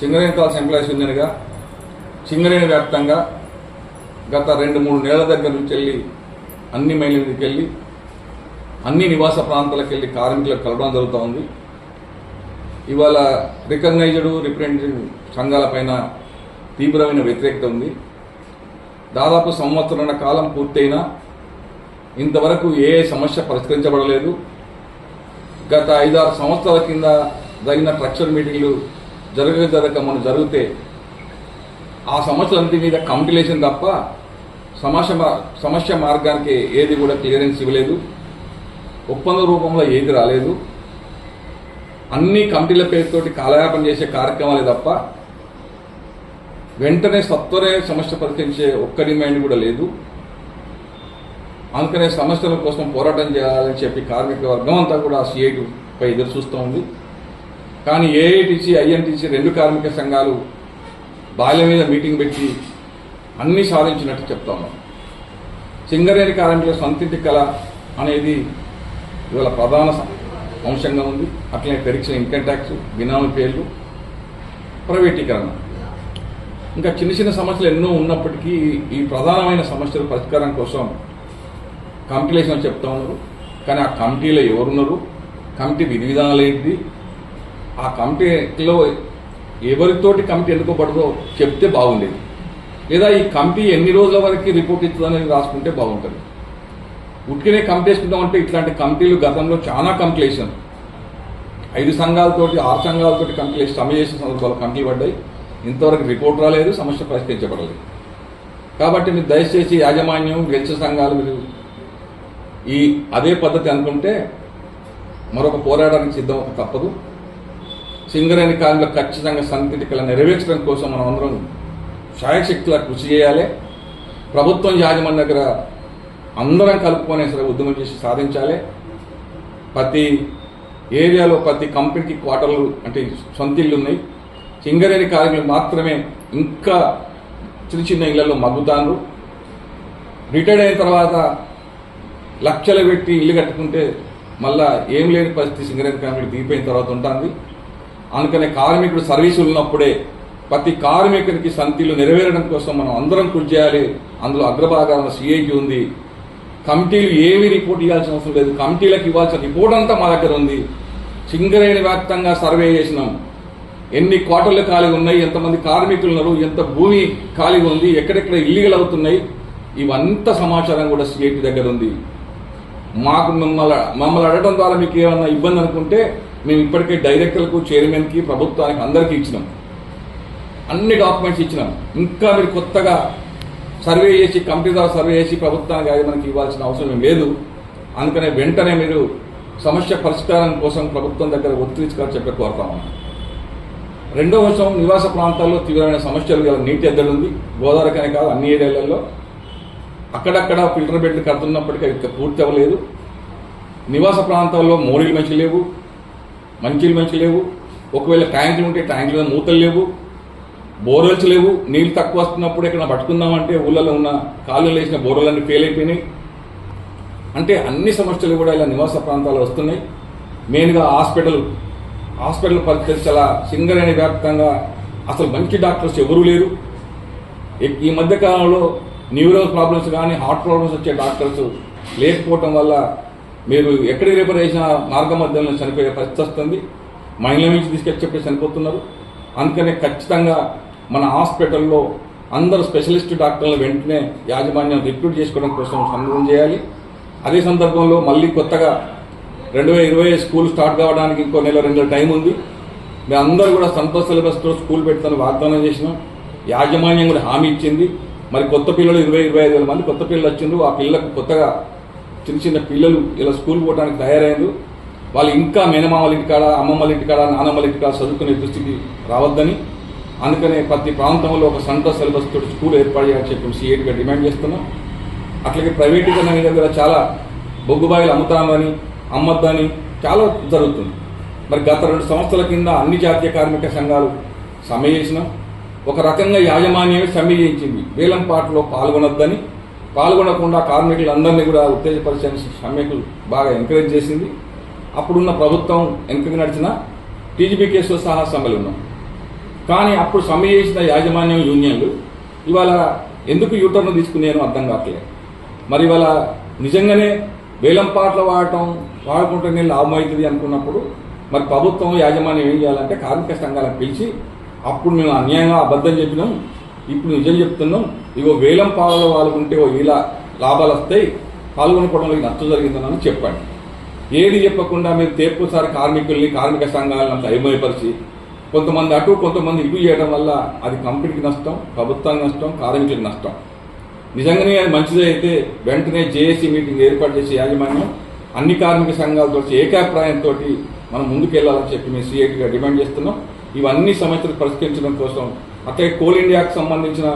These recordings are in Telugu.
సింగరేణి కాల్స్ ఎంప్లాయీస్ యూనియన్గా సింగరేణి వ్యాప్తంగా గత రెండు మూడు నెలల దగ్గర నుంచి వెళ్ళి అన్ని మైళ్ళ మీదకి వెళ్ళి అన్ని నివాస ప్రాంతాలకు వెళ్ళి కార్మికులకు కలవడం జరుగుతూ ఉంది ఇవాళ రికగ్నైజ్డ్ రిప్రజెంటేటివ్ సంఘాలపైన తీవ్రమైన వ్యతిరేకత ఉంది. దాదాపు సంవత్సరాల కాలం పూర్తయినా ఇంతవరకు ఏ సమస్య పరిష్కరించబడలేదు. గత ఐదారు సంవత్సరాల కింద జరిగిన ట్రక్చర్ మీటింగ్లు జరగ జరగక మనం జరిగితే ఆ సమస్యలంటి మీద కంపిలేషన్ తప్ప సమస్య సమస్య మార్గానికి ఏది కూడా క్లియరెన్స్ ఇవ్వలేదు. ఒప్పంద రూపంలో ఏది రాలేదు. అన్ని కమిటీల పేరుతోటి కాలయాపన చేసే కార్యక్రమాలే తప్ప వెంటనే సత్వరే సమస్య పరిష్కరించే ఒక్క డిమాండ్ కూడా లేదు. అందుకనే సమస్యల కోసం పోరాటం చేయాలని చెప్పి కార్మిక వర్గం అంతా కూడా సిఐటి ఎదురు చూస్తూ ఉంది. కానీ ఏఐటిసి ఐఎన్టీసీ రెండు కార్మిక సంఘాలు బాల్య మీద మీటింగ్ పెట్టి అన్ని సాధించినట్టు చెప్తా ఉన్నాం సింగరేణి కార్మికుల సొంతింటి కళ అనేది ఇవాళ ప్రధాన అంశంగా ఉంది. అట్లనే పెరిగిన ఇన్కమ్ ట్యాక్స్ బినామీ పేర్లు ప్రైవేటీకరణ. ఇంకా చిన్న చిన్న సమస్యలు ఎన్నో ఉన్నప్పటికీ ఈ ప్రధానమైన సమస్యల పరిష్కారం కోసం కమిటీలేషన్ చెప్తా ఉన్నారు. కానీ ఆ కమిటీలో ఎవరున్నారు? కమిటీ విధి విధానాలు ఏంటి? ఆ కమిటీలో ఎవరితోటి కమిటీ ఎన్నుకోబడదో చెప్తే బాగుండేది. లేదా ఈ కమిటీ ఎన్ని రోజుల వరకు రిపోర్ట్ ఇస్తుందని రాసుకుంటే బాగుంటుంది. ఉట్టినే కమిటీ వేసుకుంటామంటే ఇట్లాంటి కమిటీలు గతంలో చాలా కమిటీలు వేసాను ఐదు సంఘాలతోటి ఆరు సంఘాలతోటి కమిటీలు వేసి సమ్మె చేసిన సందర్భాలు కమిటీలు పడ్డాయి. ఇంతవరకు రిపోర్ట్ రాలేదు సమస్య పరిష్కరించబడలేదు. కాబట్టి మీరు దయచేసి యాజమాన్యం గెలిచిన సంఘాలు మీరు ఈ అదే పద్ధతి అనుకుంటే మరొక పోరాటానికి సిద్ధం తప్పదు. సింగరేణి కాలంలో ఖచ్చితంగా సంతిటికల నెరవేర్చడం కోసం మనం అందరం శాయశక్తులా కృషి చేయాలి. ప్రభుత్వం యాజమాన్యం దగ్గర అందరం కలుపుకొని సరే ఉద్యమం చేసి సాధించాలి. ప్రతి ఏరియాలో ప్రతి కంపెనీకి క్వార్టర్లు అంటే సొంత ఇల్లు ఉన్నాయి. సింగరేణి కార్మికులు మాత్రమే ఇంకా చిన్న చిన్న ఇళ్ళలో మగ్గుతాను రిటైర్డ్ అయిన తర్వాత లక్షలు పెట్టి ఇల్లు కట్టుకుంటే మళ్ళా ఏం లేని పరిస్థితి సింగరేణి కార్మికుడు దిగిపోయిన తర్వాత ఉంటుంది. అందుకనే కార్మికుడు సర్వీసులు ఉన్నప్పుడే ప్రతి కార్మికునికి సంతిలు నెరవేరడం కోసం మనం అందరం కృషి చేయాలి. అందులో అగ్రభాగాలను సిఐకి ఉంది. కమిటీలు ఏవి రిపోర్ట్ ఇవ్వాల్సిన అవసరం లేదు. కమిటీలకు ఇవ్వాల్సిన రిపోర్ట్ అంతా మా దగ్గర ఉంది. సింగరేణి వ్యాప్తంగా సర్వే చేసినాం. ఎన్ని కోటలు ఖాళీగా ఉన్నాయి? ఎంతమంది కార్మికులు ఉన్నారు? ఎంత భూమి ఖాళీగా ఉంది? ఎక్కడెక్కడ ఇల్లీగల్ అవుతున్నాయి? ఇవంతా సమాచారం కూడా సిఐటి దగ్గర ఉంది. మాకు మిమ్మల్ని మమ్మల్ని అడగడం ద్వారా మీకు ఏమన్నా ఇబ్బంది అనుకుంటే మేము ఇప్పటికే డైరెక్టర్లకు చైర్మన్కి ప్రభుత్వానికి అందరికీ ఇచ్చినాం. అన్ని డాక్యుమెంట్స్ ఇచ్చినాం. ఇంకా మీరు కొత్తగా సర్వే చేసి కమిటీ ద్వారా సర్వే చేసి ప్రభుత్వానికి అది మనకి ఇవ్వాల్సిన అవసరం లేదు. అందుకనే వెంటనే మీరు సమస్య పరిష్కారం కోసం ప్రభుత్వం దగ్గర ఒత్తిడి చెప్పి కోరుతాము రెండో అంశం నివాస ప్రాంతాల్లో తీవ్రమైన సమస్యలు గల నీటి ఎద్దడి ఉంది. గోదావరికనే కాదు అన్ని ఏరియాలలో. అక్కడక్కడ ఫిల్టర్ బెడ్లు కడుతున్నప్పటికీ అది పూర్తి అవ్వలేదు. నివాస ప్రాంతాల్లో మోరీలు మంచి లేవు. మంచిలు మంచి లేవు. ఒకవేళ ట్యాంకులు ఉంటే ట్యాంకుల మీద మూతలు లేవు. బోర్వెల్స్ లేవు. నీళ్ళు తక్కువ వస్తున్నప్పుడు ఇక్కడ పట్టుకుందామంటే ఊళ్ళలో ఉన్న కాళ్ళు వేసిన బోర్వెలన్నీ ఫెయిల్ అయిపోయినాయి. అంటే అన్ని సమస్యలు కూడా ఇలా నివాస ప్రాంతాలు వస్తున్నాయి. మెయిన్గా హాస్పిటల్ హాస్పిటల్ పరిస్థితి చాలా సింగరేణి వ్యాప్తంగా అసలు మంచి డాక్టర్స్ ఎవరూ లేరు. ఈ- ఈ మధ్య కాలంలో న్యూరో ప్రాబ్లమ్స్ కానీ హార్ట్ ప్రాబ్లమ్స్ వచ్చే డాక్టర్స్ లేకపోవటం వల్ల మీరు ఎక్కడికి రిపేర్ చేసిన మార్గ మధ్యంలో చనిపోయే పరిస్థితి వస్తుంది. మహిళల నుంచి చెప్పి చనిపోతున్నారు. అందుకనే ఖచ్చితంగా మన హాస్పిటల్లో అందరు స్పెషలిస్ట్ డాక్టర్లు వెంటనే యాజమాన్యం రిక్రూట్ చేసుకోవడం కోసం సందర్భం చేయాలి. అదే సందర్భంలో మళ్ళీ కొత్తగా రెండు వేల ఇరవై స్కూల్ స్టార్ట్ కావడానికి ఇంకో నెల రెండు నెలల టైం ఉంది. మేము అందరూ కూడా సంతోష సిలబస్తో స్కూల్ పెడతాను వాగ్దానం చేసినాం. యాజమాన్యం కూడా హామీ ఇచ్చింది. మరి కొత్త పిల్లలు ఇరవై ఇరవై ఐదు వేల మంది కొత్త పిల్లలు వచ్చిండ్రు. ఆ పిల్లలకు కొత్తగా చిన్న చిన్న పిల్లలు ఇలా స్కూల్ పోవడానికి తయారయ్యారు. వాళ్ళు ఇంకా మేనమామల ఇంటికాడ అమ్మమ్మల ఇంటికాడ నానమ్మల ఇంటికాడ చదువుకునే దృష్టికి రావద్దని. అందుకనే ప్రతి ప్రాంతంలో ఒక సెంటర్ సిలబస్ తోటి స్కూల్ ఏర్పాటు చేయాలని చెప్పి సీఎట్గా డిమాండ్ చేస్తున్నాం. అట్లాగే ప్రైవేటీకరణ దగ్గర చాలా బొగ్గుబాయిలు అమ్ముతామని అమ్మద్దని చాలా జరుగుతుంది. మరి గత రెండు సంవత్సరాల కింద అన్ని జాతీయ కార్మిక సంఘాలు సమ్మె చేసినాం. ఒక రకంగా యాజమాన్యమే సమ్మె చేయించింది. వేలంపాటలో పాల్గొనొద్దని పాల్గొనకుండా కార్మికులందరినీ కూడా ఉత్తేజపరిచే సమ్మెకు బాగా ఎంకరేజ్ చేసింది. అప్పుడున్న ప్రభుత్వం ఎంపిక నడిచిన టీజీపీ కేసులో సహా సమ్మెలు ఉన్నాం కానీ అప్పుడు సమ్మె చేసిన యాజమాన్యం యూనియన్లు ఇవాళ ఎందుకు యూటర్న్ తీసుకునేను అర్థం కావట్లేదు. మరి ఇవాళ నిజంగానే వేలం పాటలు వాడటం వాడుకుంటేనే లాభం అవుతుంది అనుకున్నప్పుడు మరి ప్రభుత్వం యాజమాన్యం ఏం చేయాలంటే కార్మిక సంఘాలను పిలిచి అప్పుడు మేము అన్యాయంగా అబద్ధం చెప్పినాం ఇప్పుడు నిజం చెప్తున్నాం ఇగో వేలం పాలలో ఉంటే ఓ ఇలా లాభాలు వస్తాయి పాల్గొనుకోవడంలో నష్టం జరిగిందని చెప్పండి. ఏది చెప్పకుండా మీరు తేపుసారి కార్మికుల్ని కార్మిక సంఘాలను అంత కొంతమంది అటు కొంతమంది ఇటు చేయడం వల్ల అది కంపెనీకి నష్టం ప్రభుత్వానికి నష్టం కార్మికులకు నష్టం. నిజంగానే అది మంచిదైతే వెంటనే జేఏసీ మీటింగ్ ఏర్పాటు చేసి యాజమాన్యం అన్ని కార్మిక సంఘాలతో ఏకాభిప్రాయంతో మనం ముందుకెళ్ళాలని చెప్పి మేము సిఐటిగా డిమాండ్ చేస్తున్నాం. ఇవన్నీ సమస్యలు పరిష్కరించడం కోసం అయితే కోల్ ఇండియాకు సంబంధించిన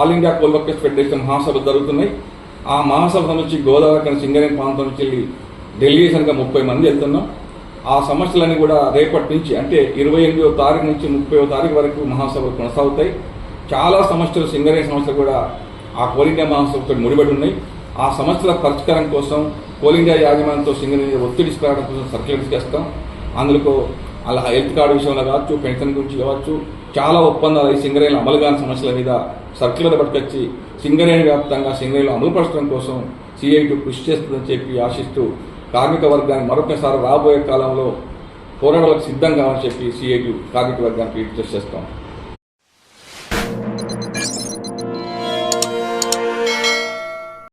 all India coal workers federation మహాసభలు జరుగుతున్నాయి. ఆ మహాసభ నుంచి గోదావరి కానీ సింగరేణి ప్రాంతం నుంచి వెళ్ళి ఢిల్లీ కనుక ముప్పై మంది వెళ్తున్నాం. ఆ సమస్యలన్నీ కూడా రేపటి నుంచి అంటే ఇరవై ఎనిమిదో తారీఖు నుంచి ముప్పైవ తారీఖు వరకు మహాసభలు కొనసాగుతాయి. చాలా సమస్యలు సింగరేణి సమస్యలు కూడా ఆ కోల్ ఇండియా మహాసభతో ముడిపడి ఉన్నాయి. ఆ సమస్యల పరిష్కారం కోసం కోల్ ఇండియా యాజమాన్యంతో సింగరేణి ఒత్తిడి తీసుకురావడం కోసం సర్క్యులర్ చేస్తాం అందులో అలా హెల్త్ కార్డు విషయంలో కావచ్చు పెన్షన్ గురించి కావచ్చు చాలా ఒప్పందాలు ఈ సింగరేణి అమలు కాని సమస్యల మీద సర్క్యులర్ పట్టుకొచ్చి సింగరేణి వ్యాప్తంగా సింగరేణిలో అమలుపరచడం కోసం సిఐటి కృషి చేస్తుందని చెప్పి ఆశిస్తూ కార్మిక వర్గాన్ని మరొకసారి రాబోయే కాలంలో పోరాటాలకు సిద్ధం కావాలని చెప్పి సిఐటి కార్మిక వర్గానికి రిక్వెస్ట్ చేస్తాం.